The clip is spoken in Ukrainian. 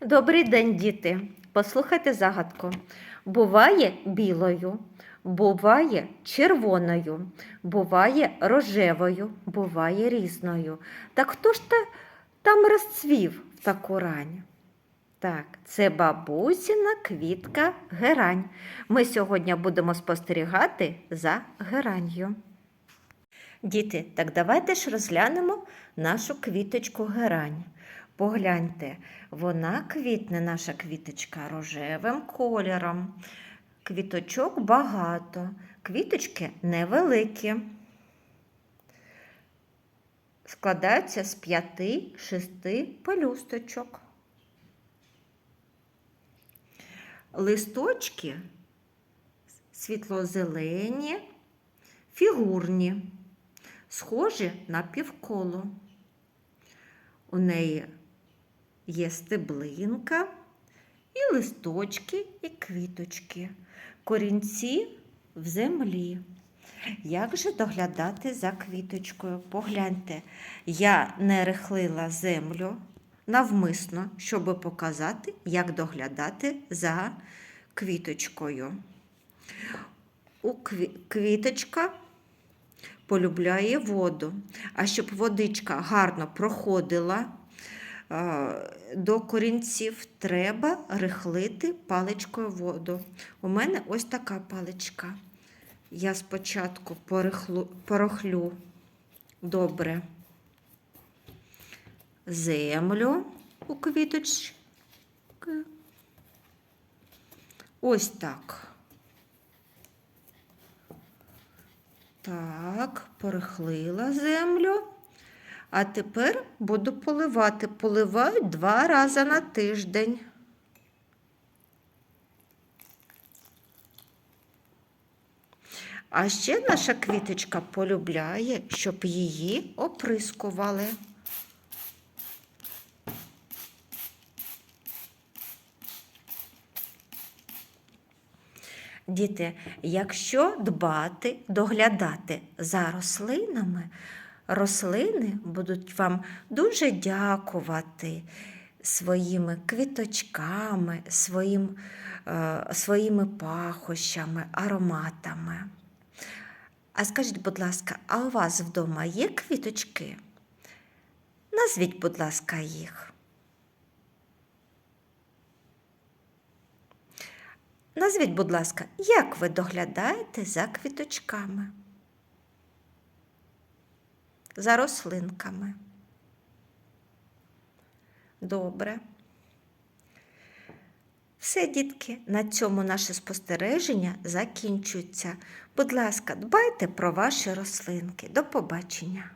Добрий день, діти. Послухайте загадку. Буває білою, буває червоною, буває рожевою, буває різною. Так хто ж та, там розцвів в таку рань? Так, це бабусіна квітка герань. Ми сьогодні будемо спостерігати за геранью. Діти, так давайте ж розглянемо нашу квіточку герань. Погляньте, вона квітне, наша квіточка рожевим кольором. Квіточок багато, квіточки невеликі. Складаються з п'яти-шести пелюсточок. Листочки світло-зелені, фігурні, схожі на півколо. У неї є стеблинка, і листочки, і квіточки, корінці в землі. Як же доглядати за квіточкою? Погляньте, я не рихлила землю навмисно, щоб показати, як доглядати за квіточкою. У кві- квіточка полюбляє воду. А щоб водичка гарно проходила до корінців, треба рихлити паличкою воду. У мене ось така паличка. Я спочатку порихлу, порохлю добре землю у квіточки. Ось так. Так, порихлила землю. А тепер буду поливати. Поливаю два рази на тиждень. А ще наша квіточка полюбляє, щоб її оприскували. Діти, якщо дбати, доглядати за рослинами, рослини будуть вам дуже дякувати своїми квіточками, своїм, е, своїми пахощами, ароматами. А скажіть, будь ласка, а у вас вдома є квіточки? Назвіть, будь ласка, їх. Назвіть, будь ласка, як ви доглядаєте за квіточками? За рослинками. Добре. Все, дітки, на цьому наше спостереження закінчується. Будь ласка, дбайте про ваші рослинки. До побачення.